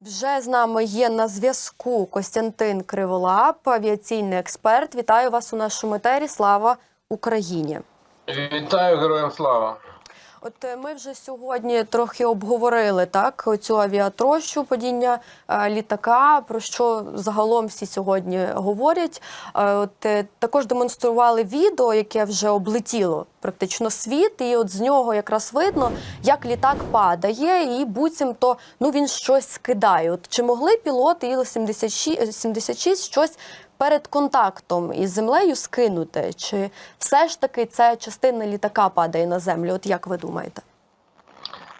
Вже з нами є на зв'язку Костянтин Криволап, авіаційний експерт. Вітаю вас у нашому етері. Слава Україні! Вітаю героям слава. От е, ми вже сьогодні трохи обговорили так цю авіатрощу, падіння е, літака. Про що загалом всі сьогодні говорять. Е, От також демонстрували відео, яке вже облетіло практично світ, і от з нього якраз видно, як літак падає, і буцімто ну він щось скидає. От чи могли пілоти Іл-76 76 щось перед контактом із землею скинути? Чи все ж таки це частина літака падає на землю? От як ви думаєте?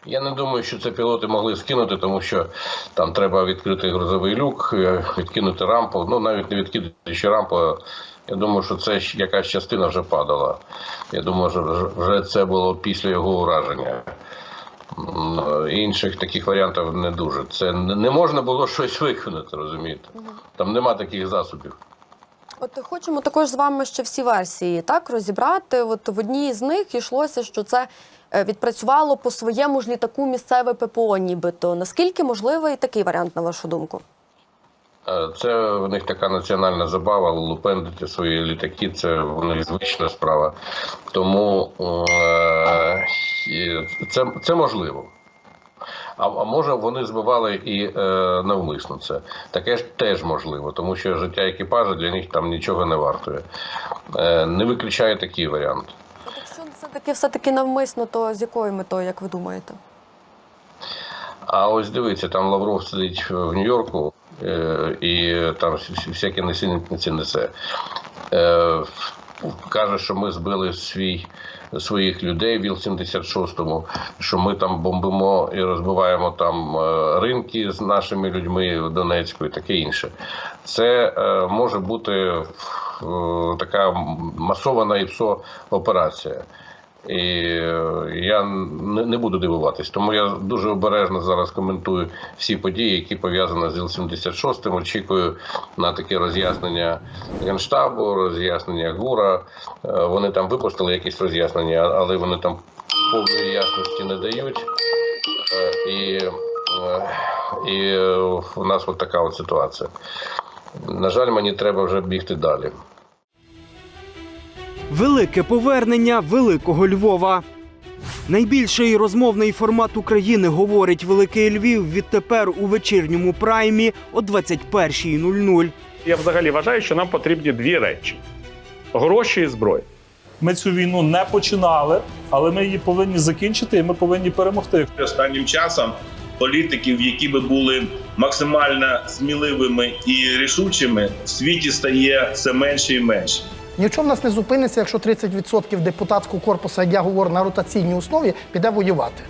Я не думаю, що це пілоти могли скинути, тому що там треба відкрити грузовий люк, е, відкинути рампу. Ну навіть не відкинути ще рампу. Я думаю, що це якась частина вже падала. Я думаю, що вже це було після його ураження. М, Інших таких варіантів не дуже. Це не можна було щось виконати, розумієте? Там нема таких засобів. От хочемо також з вами ще всі версії так розібрати. От в одній з них йшлося, що це е, відпрацювало по своєму ж літаку місцеве ППО, нібито. Наскільки можливий такий варіант, на вашу думку? Е, Це в них така національна забава, лупендити свої літаки, це в них звична справа. Тому е, це, це можливо. А, а може вони збивали і е, навмисно це. Таке ж теж можливо, тому що життя екіпажу для них там нічого не вартує. Е, не виключаю такий варіант. От якщо це таки все таки навмисно, то з якою метою, як ви думаєте? А ось дивіться, там Лавров сидить в Нью-Йорку е, і там всякі несенітниці несе. Е, каже, що ми збили свій, своїх людей в Іл-76, що ми там бомбимо і розбиваємо там е, ринки з нашими людьми в Донецьку і таке інше. Це е, може бути е, така масована ІПСО операція. І е, я не, буду дивуватись, тому я дуже обережно зараз коментую всі події, які пов'язані з Іл-76. Очікую на таке роз'яснення Генштабу, роз'яснення ГУРа. Е, Вони там випустили якісь роз'яснення, але вони там повної ясності не дають. Е, І, і у нас от така от ситуація. На жаль, мені треба вже бігти далі. Велике повернення великого Львова. Найбільший розмовний формат України говорить Великий Львів відтепер у вечірньому праймі о 21.00. Я взагалі вважаю, що нам потрібні дві речі: гроші і зброя. Ми цю війну не починали, але ми її повинні закінчити, і ми повинні перемогти. останнім часом політиків, які би були максимально сміливими і рішучими, в світі стає все менше і менше. Ні в нас не зупиниться, якщо 30% депутатського корпусу, як я говорю, на ротаційній основі піде воювати.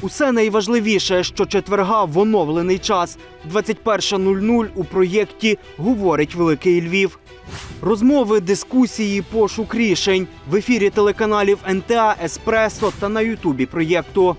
Усе найважливіше, що четверга в оновлений час 21.00 у проєкті Говорить Великий Львів. Розмови, дискусії, пошук рішень в ефірі телеканалів НТА, Еспресо та на Ютубі проєкту.